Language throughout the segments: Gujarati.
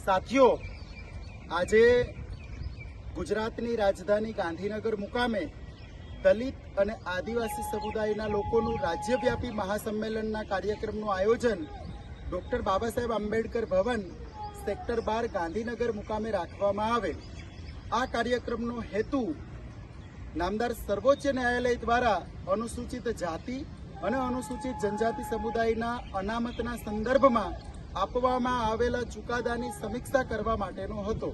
સાથીઓ, આજે ગુજરાતની રાજધાની ગાંધીનગર મુકામે દલિત અને આદિવાસી સમુદાયના લોકોનું રાજ્યવ્યાપી મહાસંમેલનના કાર્યક્રમનું આયોજન ડોક્ટર બાબા સાહેબ આંબેડકર ભવન સેક્ટર બાર ગાંધીનગર મુકામે રાખવામાં આવે. આ કાર્યક્રમનો હેતુ નામદાર સર્વોચ્ચ ન્યાયાલય દ્વારા અનુસૂચિત જાતિ અને અનુસૂચિત જનજાતિ સમુદાયના અનામતના સંદર્ભમાં આપવામાં આવેલા ચુકાદાની સમીક્ષા કરવા માટેનો હતો.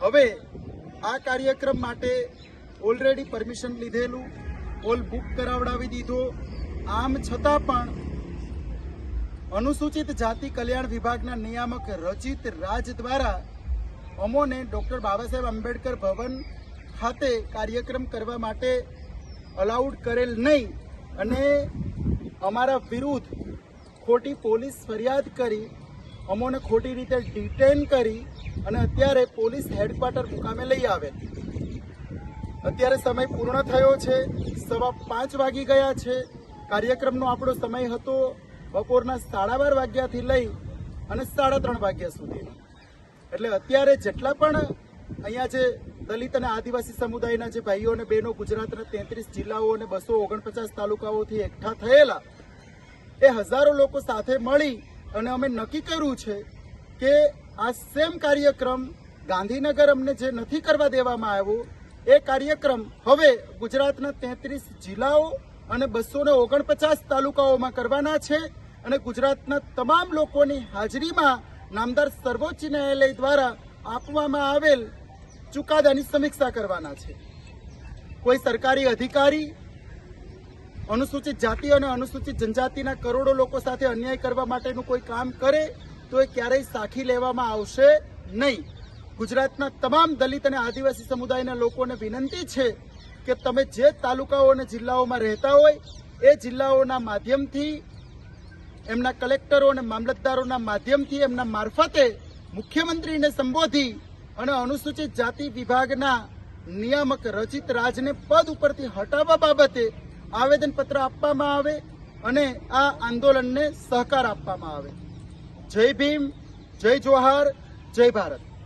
હવે આ કાર્યક્રમ માટે ઓલરેડી પરમિશન લીધેલું. હોલ બુક કરાવડાવી દીધો. આમ છતાં પણ અનુસૂચિત જાતિ કલ્યાણ વિભાગના નિયામક રચિત રાજ દ્વારા અમોને ડૉક્ટર બાબા સાહેબ આંબેડકર ભવન ખાતે કાર્યક્રમ કરવા માટે અલાઉડ કરેલ નહીં. અને અમારા વિરુદ્ધ ખોટી પોલીસ ફરિયાદ કરી, અમોને ખોટી રીતે ડિટેન કરી અને અત્યારે પોલીસ હેડક્વાર્ટર મુકામે લઈ આવે. અત્યારે સમય પૂર્ણ થયો છે, સવા પાંચ વાગી ગયા છે. કાર્યક્રમનો આપણો સમય હતો બપોરના સાડા બાર વાગ્યાથી લઈ અને સાડા ત્રણ વાગ્યા સુધીનો એટલે અત્યારે જેટલા પણ અહીંયા જે દલિત અને આદિવાસી સમુદાયના જે ભાઈઓ અને બહેનો ગુજરાતના તેત્રીસ જિલ્લાઓ અને બસો ઓગણપચાસ તાલુકાઓથી એકઠા થયેલા એ હજારો લોકો સાથે મળી અને અમે નક્કી કર્યું છે કે આ સેમ કાર્યક્રમ ગાંધીનગર અમને જે નથી કરવા દેવામાં આવ્યો, એ કાર્યક્રમ હવે ગુજરાતના તેત્રીસ જિલ્લાઓ અને બસો ને ઓગણપચાસ તાલુકાઓમાં કરવાના છે અને ગુજરાતના તમામ લોકોની હાજરીમાં નામદાર સર્વોચ્ચ ન્યાયાલય દ્વારા આપવામાં આવેલ ચુકાદાની સમીક્ષા કરવાના છે. કોઈ સરકારી અધિકારી અનુસૂચિત જાતિ અને અનુસૂચિત જનજાતિના કરોડો લોકો સાથે અન્યાય કરવા માટેનું કોઈ કામ કરે તો એ ક્યારેય સાખી લેવામાં આવશે નહીં. ગુજરાતના તમામ દલિત અને આદિવાસી સમુદાયના લોકોને વિનંતી છે કે તમે જે તાલુકાઓ અને જિલ્લાઓમાં રહેતા હોય, એ જિલ્લાઓના માધ્યમથી, એમના કલેક્ટરો અને મામલતદારોના માધ્યમથી એમના મારફતે મુખ્યમંત્રીને સંબોધી અને અનુસૂચિત જાતિ વિભાગના નિયામક રચિત રાજને પદ ઉપરથી હટાવવા બાબતે આવેદનપત્ર આપવામાં આવે અને આ આંદોલનને સહકાર આપવામાં આવે. જય ભીમ, જય જોહાર, જય ભારત.